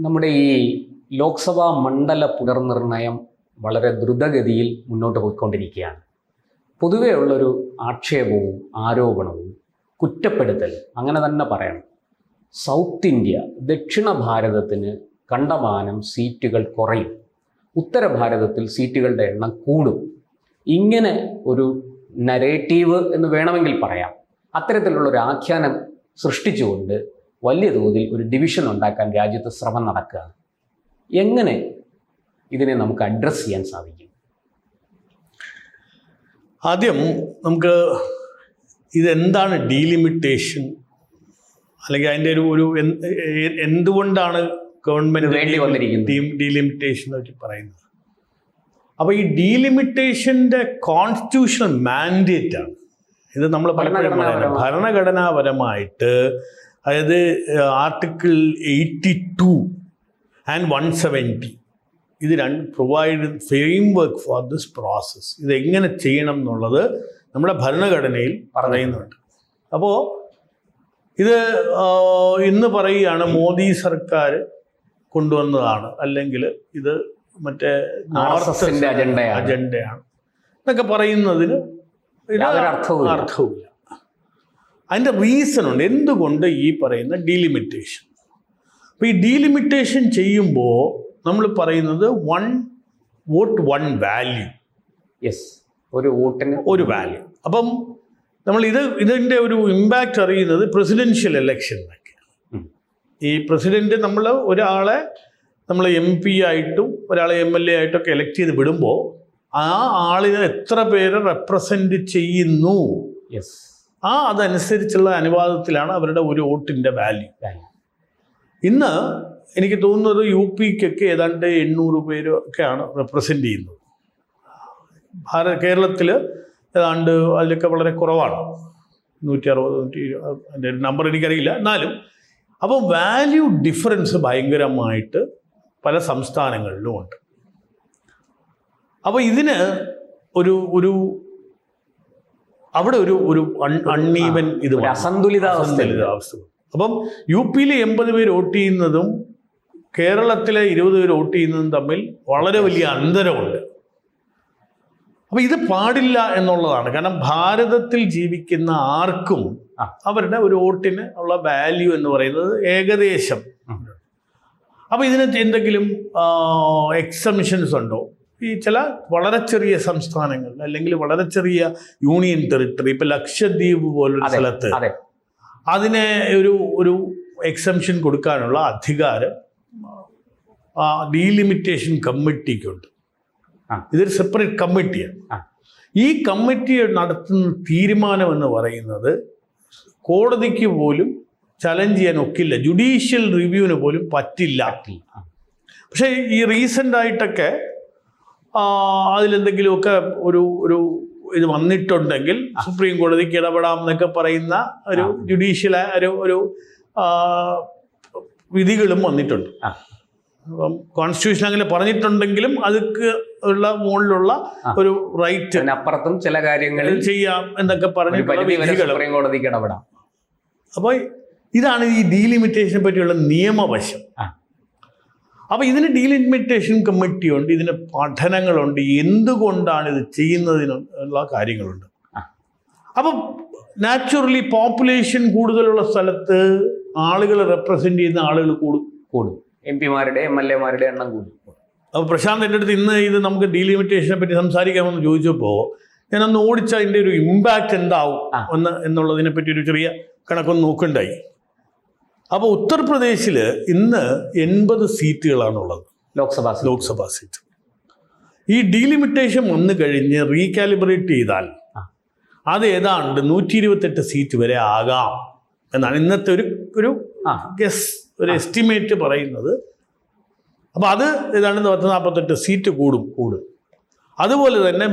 നമ്മുടെ ഈ ലോക്സഭാ മണ്ഡല പുനർനിർണയം വളരെ ദ്രുതഗതിയിൽ മുന്നോട്ട് പോയിക്കൊണ്ടിരിക്കുകയാണ്. പൊതുവേ ഉള്ളൊരു ആക്ഷേപവും ആരോപണവും കുറ്റപ്പെടുത്തൽ അങ്ങനെ തന്നെ പറയണം. സൗത്ത് ഇന്ത്യ ദക്ഷിണ ഭാരതത്തിന് കണ്ടമാനം സീറ്റുകൾ കുറയും. ഉത്തര ഭാരതത്തിൽ സീറ്റുകളുടെ എണ്ണം കൂടും. ഇങ്ങനെ ഒരു നരേറ്റീവ് എന്ന് വേണമെങ്കിൽ പറയാം. അത്തരത്തിലുള്ള ഒരു ആഖ്യാനം സൃഷ്ടിച്ചുകൊണ്ട് വലിയ തോതിൽ ഒരു ഡിവിഷൻ ഉണ്ടാക്കാൻ രാജ്യത്ത് ശ്രമം നടക്കുകയാണ്. എങ്ങനെ ഇതിനെ നമുക്ക് അഡ്രസ് ചെയ്യാൻ സാധിക്കും? ആദ്യം നമുക്ക് ഇതെന്താണ് ഡീലിമിറ്റേഷൻ അല്ലെങ്കിൽ അതിന്റെ ഒരു ഒരു എന്തുകൊണ്ടാണ് ഗവൺമെന്റ് വേണ്ടി വന്നിരിക്കുന്നത്. ഡീലിമിറ്റേഷൻ പറ്റി പറയുന്നത്? അപ്പോൾ ഈ ഡീലിമിറ്റേഷന്റെ കോൺസ്റ്റിറ്റ്യൂഷണൽ മാൻഡേറ്റ് ആണ്. ഇത് നമ്മൾ പലപ്പോഴും. ഭരണഘടനാപരമായിട്ട് അതായത് article eighty two and one seventy ഇത് രണ്ട് provide framework for this process ഇത് എങ്ങനെ ചെയ്യണം എന്നുള്ളത് നമ്മുടെ ഭരണഘടനയിൽ പറയുന്നുണ്ട്. അപ്പോൾ ഇത് ഇന്ന് പറയുകയാണ് മോദി സർക്കാർ കൊണ്ടുവന്നതാണ്. അല്ലെങ്കിൽ ഇത് മറ്റേ അജണ്ടയാണ്. അജണ്ടയാണ്. എന്നൊക്കെ പറയുന്നതിന് അർത്ഥവും അർത്ഥവുമില്ല. അതിന്റെ റീസൺ ഉണ്ട്. എന്തുകൊണ്ട് ഈ പറയുന്ന ഡീലിമിറ്റേഷൻ അപ്പോൾ ഈ ഡീലിമിറ്റേഷൻ ചെയ്യുമ്പോൾ നമ്മൾ പറയുന്നത് one vote one value yes ഒരു വോട്ടിന് ഒരു വാല്യൂ അപ്പം നമ്മൾ ഇത് ഇതിന്റെ ഒരു ഇമ്പാക്റ്റ് അറിയുന്നത് പ്രസിഡൻഷ്യൽ ഇലക്ഷനിലൊക്കെയാണ്. ഈ പ്രസിഡന്റ് നമ്മൾ ഒരാളെ നമ്മൾ എം പി ആയിട്ടും ഒരാളെ എം എൽ എ ആയിട്ടൊക്കെ എലക്ട് ചെയ്ത് വിടുമ്പോൾ ആ ആളിനെ എത്ര പേരെ റെപ്രസെന്റ് ചെയ്യുന്നു? യെസ് ആ അതനുസരിച്ചുള്ള അനുവാദത്തിലാണ് അവരുടെ ഒരു വോട്ടിന്റെ വാല്യൂ ഇന്ന് എനിക്ക് തോന്നുന്നത് യു പിക്കൊക്കെ ഏതാണ്ട് എണ്ണൂറ് പേര് ഒക്കെയാണ് റെപ്രസെന്റ് ചെയ്യുന്നത്. ഭാരത കേരളത്തിൽ ഏതാണ്ട് അതിലൊക്കെ വളരെ കുറവാണ്. നൂറ്റി അറുപത് നൂറ്റി അതിന്റെ നമ്പർ എനിക്കറിയില്ല. എന്നാലും അപ്പോൾ വാല്യൂ ഡിഫറൻസ് ഭയങ്കരമായിട്ട് പല സംസ്ഥാനങ്ങളിലും ഉണ്ട്. അപ്പോൾ ഇതിന് ഒരു ഒരു അവിടെ ഒരു ഒരു അൺഈവൻ ഇത്. അസന്തുലിതാവസ്ഥ. അപ്പം യു പിയിൽ എൺപത് പേര് വോട്ട് ചെയ്യുന്നതും കേരളത്തിലെ ഇരുപത് പേര് വോട്ട് ചെയ്യുന്നതും തമ്മിൽ വളരെ വലിയ അന്തരമുണ്ട്. അപ്പം ഇത് പാടില്ല എന്നുള്ളതാണ്. കാരണം ഭാരതത്തിൽ ജീവിക്കുന്ന ആർക്കും അവരുടെ ഒരു വോട്ടിന് ഉള്ള വാല്യൂ എന്ന് പറയുന്നത് ഏകദേശം. അപ്പം ഇതിന് എന്തെങ്കിലും എക്സംഷൻസ് ഉണ്ടോ? ഈ ചില വളരെ ചെറിയ സംസ്ഥാനങ്ങൾ അല്ലെങ്കിൽ വളരെ ചെറിയ യൂണിയൻ ടെറിട്ടറി ഇപ്പൊ ലക്ഷദ്വീപ് പോലൊരു സ്ഥലത്ത് അതെ. അതിനെ ഒരു ഒരു എക്സംഷൻ കൊടുക്കാനുള്ള അധികാരം ആ ഡീലിമിറ്റേഷൻ കമ്മിറ്റിക്കുണ്ട്. ഇതൊരു സെപ്പറേറ്റ് കമ്മിറ്റിയാണ്. ഈ കമ്മിറ്റി നടത്തുന്ന തീരുമാനം എന്ന് പറയുന്നത് കോടതിക്ക് പോലും ചലഞ്ച് ചെയ്യാൻ ഒക്കില്ല. ജുഡീഷ്യൽ റിവ്യൂവിന് പോലും പറ്റില്ല. പക്ഷേ ഈ റീസെന്റ് ആയിട്ടൊക്കെ അതിലെന്തെങ്കിലുമൊക്കെ ഒരു ഒരു ഇത് വന്നിട്ടുണ്ടെങ്കിൽ സുപ്രീം കോടതിക്ക് ഇടപെടാം എന്നൊക്കെ പറയുന്ന ഒരു. ജുഡീഷ്യൽ ഒരു ഒരു വിധികളും വന്നിട്ടുണ്ട്. അപ്പം കോൺസ്റ്റിറ്റ്യൂഷൻ അങ്ങനെ പറഞ്ഞിട്ടുണ്ടെങ്കിലും അതൊക്കെ ഉള്ള മുകളിലുള്ള ഒരു റൈറ്റ് അതിനപ്പുറത്തും ചില കാര്യങ്ങളിൽ ചെയ്യാം എന്നൊക്കെ പറഞ്ഞു സുപ്രീം കോടതിക്ക് ഇടപെടാം അപ്പോൾ ഇതാണ് ഈ ഡീലിമിറ്റേഷനെ പറ്റിയുള്ള നിയമവശം. അപ്പോൾ ഇതിന് ഡീലിമിറ്റേഷൻ കമ്മിറ്റി ഉണ്ട് ഇതിന് പഠനങ്ങളുണ്ട് എന്തുകൊണ്ടാണ് ഇത് ചെയ്യുന്നതിനുള്ള കാര്യങ്ങളുണ്ട്. അപ്പം നാച്ചുറലി പോപ്പുലേഷൻ കൂടുതലുള്ള സ്ഥലത്ത് ആളുകൾ റെപ്രസെന്റ് ചെയ്യുന്ന ആളുകൾ കൂടും. കൂടും. എം പിമാരുടെ എം എൽ എമാരുടെ എണ്ണം കൂടും. അപ്പോൾ പ്രശാന്ത് എന്റെ അടുത്ത് ഇന്ന് ഇത് നമുക്ക് ഡീലിമിറ്റേഷനെ പറ്റി സംസാരിക്കാമെന്ന് ചോദിച്ചപ്പോൾ ഞാനൊന്ന് ഓടിച്ച അതിന്റെ ഒരു ഇമ്പാക്റ്റ് എന്താവും. എന്ന് എന്നുള്ളതിനെ പറ്റി ഒരു ചെറിയ കണക്കൊന്ന് നോക്കണ്ടായി അപ്പോൾ ഉത്തർപ്രദേശിൽ ഇന്ന് എൺപത് സീറ്റുകളാണുള്ളത്. ലോക്സഭാ ലോക്സഭാ സീറ്റ്. ഈ ഡീലിമിറ്റേഷൻ വന്നു കഴിഞ്ഞ് റീകാലിബ്രേറ്റ് ചെയ്താൽ അത് ഏതാണ്ട് നൂറ്റി ഇരുപത്തെട്ട് സീറ്റ് വരെ ആകാം എന്നാണ് ഇന്നത്തെ ഒരു ഒരു ഗസ് ഒരു എസ്റ്റിമേറ്റ് പറയുന്നത്. അപ്പോൾ അത് ഏതാണ്ട് പത്ത് നാൽപ്പത്തെട്ട് സീറ്റ് കൂടും കൂടും. അതുപോലെ തന്നെ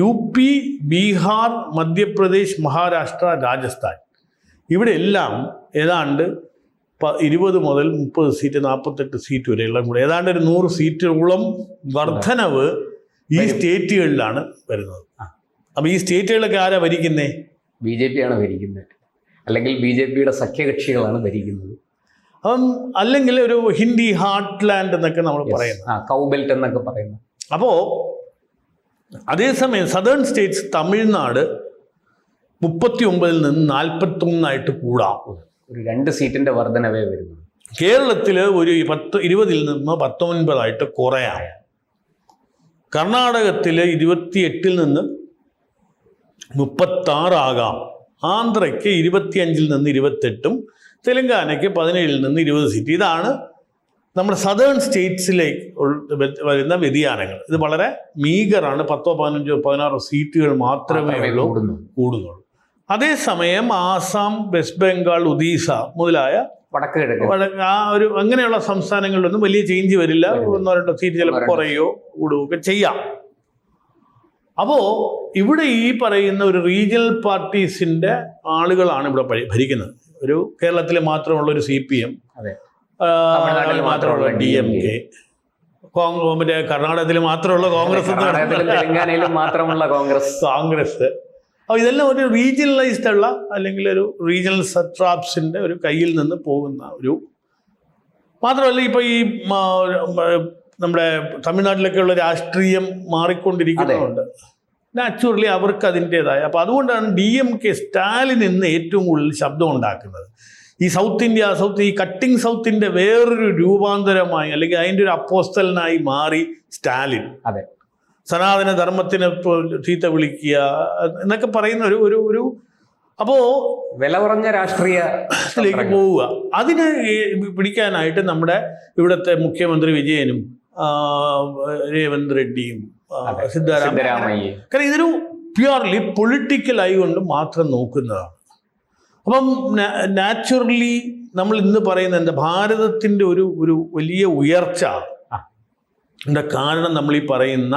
യു പി ബീഹാർ മധ്യപ്രദേശ് മഹാരാഷ്ട്ര രാജസ്ഥാൻ ഇവിടെ എല്ലാം ഏതാണ്ട് ഇരുപത് മുതൽ മുപ്പത് സീറ്റ് നാൽപ്പത്തെട്ട് സീറ്റ് വരെ എല്ലാം കൂടെ ഏതാണ്ട് ഒരു നൂറ് സീറ്റുകളും വർധനവ് ഈ. സ്റ്റേറ്റുകളിലാണ് വരുന്നത്. അപ്പം അപ്പോൾ ഈ സ്റ്റേറ്റുകളിലൊക്കെ ആരാ ഭരിക്കുന്നേ? ബി ജെ പി ആണ് ഭരിക്കുന്നത്. അല്ലെങ്കിൽ ബി ജെ പിയുടെ സഖ്യകക്ഷികളാണ് ഭരിക്കുന്നത്. അപ്പം അല്ലെങ്കിൽ ഒരു ഹിന്ദി ഹാർട്ട് ലാൻഡ് എന്നൊക്കെ നമ്മൾ പറയുന്നത് ആ കൗബെൽറ്റ് എന്നൊക്കെ പറയുന്നു. അപ്പോൾ അതേസമയം സദേൺ സ്റ്റേറ്റ്സ് തമിഴ്നാട് മുപ്പത്തി ഒമ്പതിൽ നിന്ന് നാൽപ്പത്തൊന്നായിട്ട് കൂടാം. ഒരു രണ്ട് സീറ്റിന്റെ വർധനവേ വരുന്നു കേരളത്തിൽ ഒരു പത്ത് ഇരുപതിൽ നിന്ന് പത്തൊൻപതായിട്ട് കുറയാം. കർണാടകത്തിൽ ഇരുപത്തിയെട്ടിൽ നിന്ന് മുപ്പത്താറാകാം ആന്ധ്രയ്ക്ക് ഇരുപത്തിയഞ്ചിൽ നിന്ന് ഇരുപത്തെട്ടും തെലങ്കാനയ്ക്ക് പതിനേഴിൽ നിന്ന് ഇരുപത് സീറ്റ്. ഇതാണ് നമ്മുടെ സദേൺ സ്റ്റേറ്റ്സിലേക്ക് വരുന്ന വ്യതിയാനങ്ങൾ. ഇത് വളരെ മീഗറാണ് പത്തോ പതിനഞ്ചോ പതിനാറോ സീറ്റുകൾ മാത്രമേ ഉള്ളൂ കൂടുന്നുള്ളൂ. അതേസമയം ആസാം വെസ്റ്റ് ബംഗാൾ ഒഡീസ മുതലായ വടക്ക് കിഴക്ക് ആ ഒരു അങ്ങനെയുള്ള സംസ്ഥാനങ്ങളിലൊന്നും വലിയ ചേഞ്ച് വരില്ല. ഒന്നോ രണ്ടോ സീറ്റ് ചിലപ്പോൾ. കുറയോ കൂടുകയൊക്കെ ചെയ്യാം. അപ്പോ ഇവിടെ ഈ പറയുന്ന ഒരു റീജിയണൽ പാർട്ടീസിന്റെ ആളുകളാണ് ഇവിടെ ഭരി- ഭരിക്കുന്നത്. ഒരു കേരളത്തിൽ മാത്രമുള്ള ഒരു സി പി എം മാത്രമുള്ള ഡി എം കെ കോൺഗ്രസ് മറ്റേ കർണാടകത്തിൽ മാത്രമുള്ള കോൺഗ്രസ് മാത്രമുള്ള കോൺഗ്രസ്. കോൺഗ്രസ്. അപ്പോൾ ഇതെല്ലാം ഒരു റീജിയണലൈസ്ഡ് ഉള്ള അല്ലെങ്കിൽ ഒരു റീജിയണൽ സട്രാപ്സിന്റെ ഒരു കയ്യിൽ നിന്ന് പോകുന്ന ഒരു മാത്രമല്ല ഇപ്പോൾ ഈ നമ്മുടെ തമിഴ്നാട്ടിലൊക്കെ ഉള്ള രാഷ്ട്രീയം മാറിക്കൊണ്ടിരിക്കുന്നുണ്ട് നാച്ചുറലി അവർക്ക് അതിന്റേതായ അപ്പോൾ അതുകൊണ്ടാണ് ഡി എം കെ സ്റ്റാലിൻ ഇന്ന് ഏറ്റവും കൂടുതൽ ശബ്ദം ഉണ്ടാക്കുന്നത്. ഈ സൗത്ത് ഇന്ത്യ സൗത്ത് ഈ കട്ടിംഗ് സൗത്തിന്റെ വേറൊരു രൂപാന്തരമായി അല്ലെങ്കിൽ അതിന്റെ ഒരു അപ്പോസ്റ്റലിനായി മാറി സ്റ്റാലിൻ. അതെ. സനാതന ധർമ്മത്തിനെ ചീത്ത വിളിക്കുക എന്നൊക്കെ പറയുന്ന ഒരു ഒരു ഒരു അപ്പോ വില കുറഞ്ഞ രാഷ്ട്രീയത്തിലേക്ക് പോവുക. അതിന് പിടിക്കാനായിട്ട് നമ്മുടെ ഇവിടുത്തെ മുഖ്യമന്ത്രി വിജയനും രേവന്ത് റെഡ്ഡിയും സിദ്ധരാമയ്യ. കാരണം ഇതൊരു പ്യുവർലി പൊളിറ്റിക്കൽ കൊണ്ട് മാത്രം നോക്കുന്നതാണ്. അപ്പം നാച്ചുറലി നമ്മൾ ഇന്ന് പറയുന്ന എന്താ ഭാരതത്തിന്റെ ഒരു ഒരു വലിയ ഉയർച്ച. കാരണം നമ്മൾ ഈ പറയുന്ന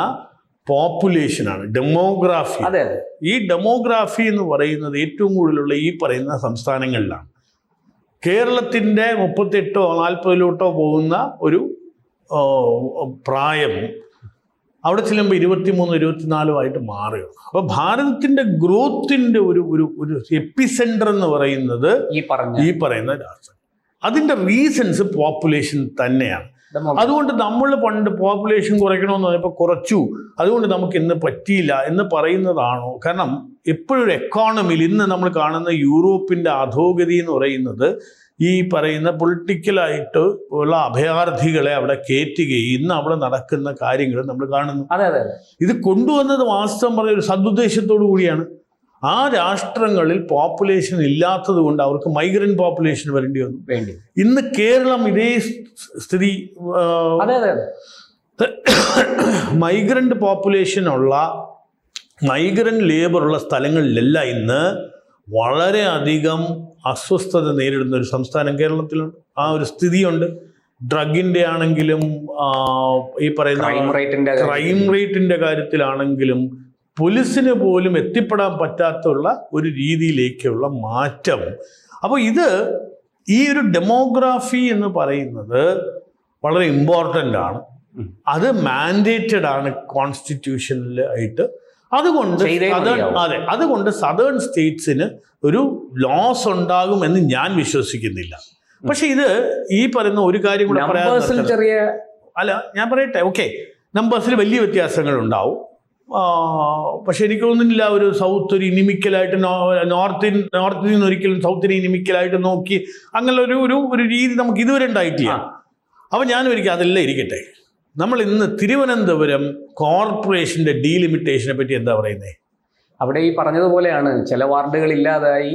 പോപ്പുലേഷനാണ് ഡെമോഗ്രാഫി അതെ അതെ. ഈ ഡെമോഗ്രാഫി എന്ന് പറയുന്നത് ഏറ്റവും കൂടുതലുള്ള ഈ പറയുന്ന സംസ്ഥാനങ്ങളിലാണ്. കേരളത്തിന്റെ മുപ്പത്തെട്ടോ നാൽപ്പതിലോട്ടോ പോകുന്ന ഒരു പ്രായം അവിടെ ചെല്ലുമ്പോൾ ഇരുപത്തിമൂന്ന് ഇരുപത്തിനാലോ ആയിട്ട് മാറുകയാണ്. അപ്പോൾ ഭാരതത്തിന്റെ ഗ്രോത്തിന്റെ ഒരു ഒരു ഒരു എപ്പിസെന്റർ എന്ന് പറയുന്നത് ഈ പറഞ്ഞ ഈ പറയുന്ന രാഷ്ട്രം അതിന്റെ റീസൺസ് പോപ്പുലേഷൻ തന്നെയാണ്. അതുകൊണ്ട് നമ്മൾ പണ്ട് പോപ്പുലേഷൻ കുറയ്ക്കണമെന്ന് പറഞ്ഞപ്പോൾ കുറച്ചു. അതുകൊണ്ട് നമുക്ക് ഇന്ന് പറ്റിയില്ല എന്ന് പറയുന്നതാണോ? കാരണം എപ്പോഴും എക്കോണമിയിൽ ഇന്ന് നമ്മൾ കാണുന്ന യൂറോപ്പിന്റെ അധോഗതി എന്ന് പറയുന്നത് ഈ പറയുന്ന പൊളിറ്റിക്കലായിട്ട് ഉള്ള അഭയാർത്ഥികളെ അവിടെ കയറ്റുകയും ഇന്ന് അവിടെ നടക്കുന്ന കാര്യങ്ങൾ നമ്മൾ കാണുന്നു. അതെ അതെ അതെ. ഇത് കൊണ്ടുവന്നത് വാസ്തവം പറഞ്ഞ ഒരു സദുദ്ദേശത്തോടു കൂടിയാണ്. ആ രാഷ്ട്രങ്ങളിൽ പോപ്പുലേഷൻ ഇല്ലാത്തത് കൊണ്ട് അവർക്ക് മൈഗ്രന്റ് പോപ്പുലേഷൻ വരേണ്ടി വന്നു. വേണ്ടി. ഇന്ന് കേരളം ഇതേ സ്ഥിതി അതെ അതെ അതെ. മൈഗ്രന്റ് പോപ്പുലേഷൻ ഉള്ള മൈഗ്രന്റ് ലേബർ ഉള്ള സ്ഥലങ്ങളിലല്ല ഇന്ന് വളരെയധികം അസ്വസ്ഥത നേരിടുന്ന ഒരു സംസ്ഥാനം കേരളത്തിലുണ്ട്. ആ ഒരു സ്ഥിതിയുണ്ട്. ഡ്രഗിന്റെ ആണെങ്കിലും ഈ പറയുന്ന ക്രൈം റേറ്റിന്റെ കാര്യത്തിലാണെങ്കിലും പോലീസിന് പോലും എത്തിപ്പെടാൻ പറ്റാത്തുള്ള ഒരു രീതിയിലേക്കുള്ള മാറ്റം. അപ്പോൾ ഇത് ഈ ഒരു ഡെമോഗ്രാഫി എന്ന് പറയുന്നത് വളരെ ഇമ്പോർട്ടന്റ് ആണ്. അത് മാൻഡേറ്റഡ് ആണ് കോൺസ്റ്റിറ്റ്യൂഷനിൽ ആയിട്ട്. അതുകൊണ്ട് അതെ അതുകൊണ്ട് സദേൺ സ്റ്റേറ്റ്സിന് ഒരു ലോസ് ഉണ്ടാകും എന്ന് ഞാൻ വിശ്വസിക്കുന്നില്ല. പക്ഷെ ഇത് ഈ പറയുന്ന ഒരു കാര്യം കൂടെ പറയാൻ അല്ല ഞാൻ പറയട്ടെ ഓക്കെ നമ്പേഴ്സിൽ വലിയ വ്യത്യാസങ്ങൾ ഉണ്ടാവും. പക്ഷെ എനിക്ക് തോന്നുന്നില്ല ഒരു സൗത്ത് ഒരു ഇനിമിക്കലായിട്ട് നോർത്തിൻ നോർത്തിൽ നിന്ന് ഒരിക്കലും സൗത്തിനെ ഇനിമിക്കലായിട്ട് നോക്കി അങ്ങനെ ഒരു ഒരു ഒരു രീതി നമുക്ക് ഇതുവരെ ഉണ്ടായിട്ടില്ല. അപ്പം ഞാനും ഒരിക്കലും അതെല്ലാം ഇരിക്കട്ടെ? നമ്മൾ ഇന്ന് തിരുവനന്തപുരം കോർപ്പറേഷന്റെ ഡീലിമിറ്റേഷനെ പറ്റി എന്താ പറയുന്നത് അവിടെ ഈ പറഞ്ഞതുപോലെയാണ്. ചില വാർഡുകൾ ഇല്ലാതായി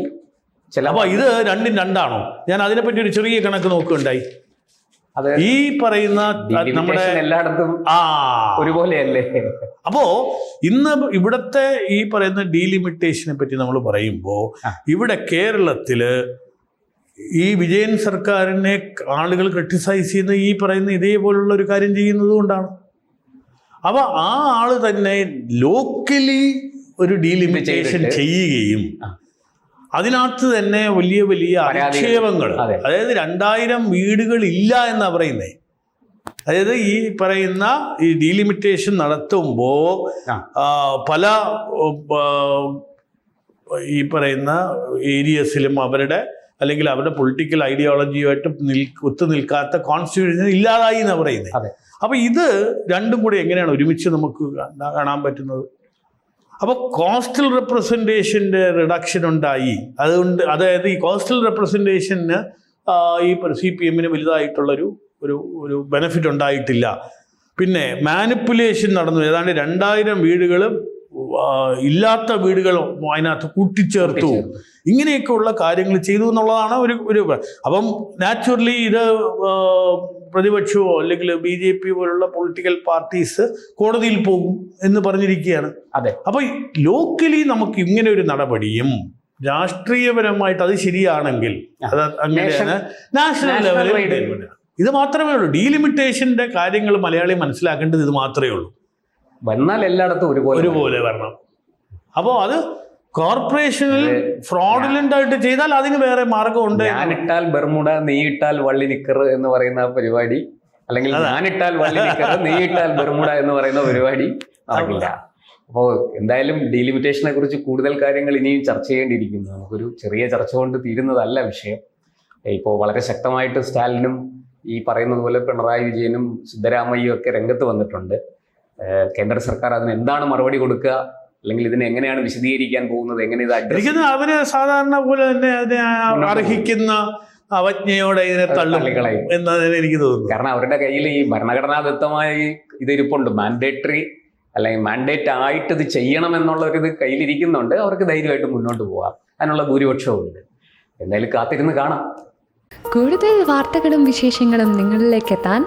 ചില അപ്പോൾ ഇത് രണ്ടും രണ്ടാണോ? ഞാൻ അതിനെപ്പറ്റി ഒരു ചെറിയ കണക്ക് നോക്കുകയുണ്ടായി. ഈ പറയുന്ന നമ്മുടെ എല്ലായിടത്തും ആ. ഒരുപോലെയല്ലേ? അപ്പോ ഇന്ന് ഇവിടത്തെ ഈ പറയുന്ന ഡീലിമിറ്റേഷനെ പറ്റി നമ്മൾ പറയുമ്പോൾ ഇവിടെ കേരളത്തിൽ ഈ വിജയൻ സർക്കാരിനെ ആളുകൾ ക്രിട്ടിസൈസ് ചെയ്യുന്ന ഈ പറയുന്ന ഇതേപോലുള്ള ഒരു കാര്യം ചെയ്യുന്നത് കൊണ്ടാണ്. അപ്പൊ ആ ആൾ തന്നെ ലോക്കലി ഒരു ഡീലിമിറ്റേഷൻ ചെയ്യുകയും. അതിനകത്ത് തന്നെ വലിയ വലിയ ആക്ഷേപങ്ങൾ അതായത് രണ്ടായിരം വീടുകൾ ഇല്ല എന്നാ പറയുന്നേ. അതായത് ഈ പറയുന്ന ഈ ഡീലിമിറ്റേഷൻ നടത്തുമ്പോൾ പല ഈ പറയുന്ന ഏരിയസിലും അവരുടെ അല്ലെങ്കിൽ അവരുടെ പൊളിറ്റിക്കൽ ഐഡിയോളജിയുമായിട്ട് നിൽ ഒത്തു നിൽക്കാത്ത കോൺസ്റ്റിറ്റ്യൂഷൻ ഇല്ലാതായി എന്നാണ് പറയുന്നത് അപ്പൊ അപ്പോൾ ഇത് രണ്ടും കൂടി എങ്ങനെയാണ് ഒരുമിച്ച് നമുക്ക് കാണാൻ പറ്റുന്നത്? അപ്പോൾ കോസ്റ്റൽ റെപ്രസെന്റേഷന്റെ റിഡക്ഷൻ ഉണ്ടായി. അതുകൊണ്ട് അതായത് ഈ കോസ്റ്റൽ റെപ്രസെന്റേഷന് ഈ സി പി എമ്മിന് വലുതായിട്ടുള്ളൊരു ഒരു ഒരു ബെനിഫിറ്റ് ഉണ്ടായിട്ടില്ല. പിന്നെ മാനിപ്പുലേഷൻ നടന്നു. ഏതാണ്ട് രണ്ടായിരം വീടുകൾ ഇല്ലാത്ത വീടുകൾ അതിനകത്ത് കൂട്ടിച്ചേർത്തു. ഇങ്ങനെയൊക്കെയുള്ള കാര്യങ്ങൾ ചെയ്തു എന്നുള്ളതാണ് ഒരു ഒരു അപ്പം നാച്ചുറലി ഇത് പ്രതിപക്ഷമോ അല്ലെങ്കിൽ ബി ജെ പി പോലുള്ള പൊളിറ്റിക്കൽ പാർട്ടീസ് കോടതിയിൽ പോകും എന്ന് പറഞ്ഞിരിക്കുകയാണ്. അതെ. അപ്പോൾ ലോക്കലി നമുക്ക് ഇങ്ങനെ ഒരു നടപടിയും രാഷ്ട്രീയപരമായിട്ട് അത് ശരിയാണെങ്കിൽ അത് അങ്ങനെയാണ് നാഷണൽ ലെവലിൽ ഇത് മാത്രമേ ഉള്ളൂ. ഡീലിമിറ്റേഷന്റെ കാര്യങ്ങൾ മലയാളി മനസ്സിലാക്കേണ്ടത് ഇത് മാത്രമേ ഉള്ളൂ. വന്നാൽ എല്ലായിടത്തും ഒരുപോലെ ഒരുപോലെ വരണം. അപ്പോൾ അത് കോർപ്പറേഷനിൽ ഫ്രോഡുലന്റ് ആയിട്ട് ചെയ്താൽ അതിന് വേറെ മാർഗമുണ്ട് ഞാനിട്ടാൽ ബർമുട നീയിട്ടാൽ വള്ളി നിക്കർ എന്ന് പറയുന്ന പരിപാടി. അല്ലെങ്കിൽ ഞാനിട്ടാൽ വള്ളി നിക്കർ നീയിട്ടാൽ ബർമുട എന്ന് പറയുന്ന പരിപാടി നടക്കില്ല. അപ്പോൾ എന്തായാലും ഡീലിമിറ്റേഷനെ കുറിച്ച് കൂടുതൽ കാര്യങ്ങൾ ഇനിയും ചർച്ച ചെയ്യേണ്ടിയിരിക്കുന്നു. നമുക്കൊരു ചെറിയ ചർച്ച കൊണ്ട് തീരുന്നതല്ല വിഷയം. ഇപ്പോൾ വളരെ ശക്തമായിട്ട് സ്റ്റാലിനും ഈ പറയുന്നത് പോലെ പിണറായി വിജയനും സിദ്ധരാമയ്യും ഒക്കെ രംഗത്ത് വന്നിട്ടുണ്ട്. കേന്ദ്ര സർക്കാർ അതിന് എന്താണ് മറുപടി കൊടുക്കുക? അല്ലെങ്കിൽ ഇതിനെ എങ്ങനെയാണ് വിശദീകരിക്കാൻ പോകുന്നത്? എങ്ങനെ ഇത് അഡ്രസ് അവർ സാധാരണ പോലെ തന്നെ അതിനെ അർഹിക്കുന്ന അവജ്ഞയോടെ ഇതിനെ തള്ളും തള്ളിക്കളയും. എന്നതിന് എനിക്ക് തോന്നുന്നു. കാരണം അവരുടെ കയ്യിൽ ഈ ഭരണഘടനാദത്തമായി ഇതിരിപ്പുണ്ട്. മാൻഡേറ്ററി അല്ലെങ്കിൽ മാൻഡേറ്റ് ആയിട്ട് ഇത് ചെയ്യണം എന്നുള്ള ഒരു ഇത് കയ്യിലിരിക്കുന്നുണ്ട്. അവർക്ക് ധൈര്യമായിട്ട് മുന്നോട്ട് പോകാം അതിനുള്ള ഭൂരിപക്ഷവും ഉണ്ട് എന്തായാലും കാത്തിരുന്ന് കാണാം. കൂടുതൽ വാർത്തകളും വിശേഷങ്ങളും നിങ്ങളിലേക്ക് എത്താൻ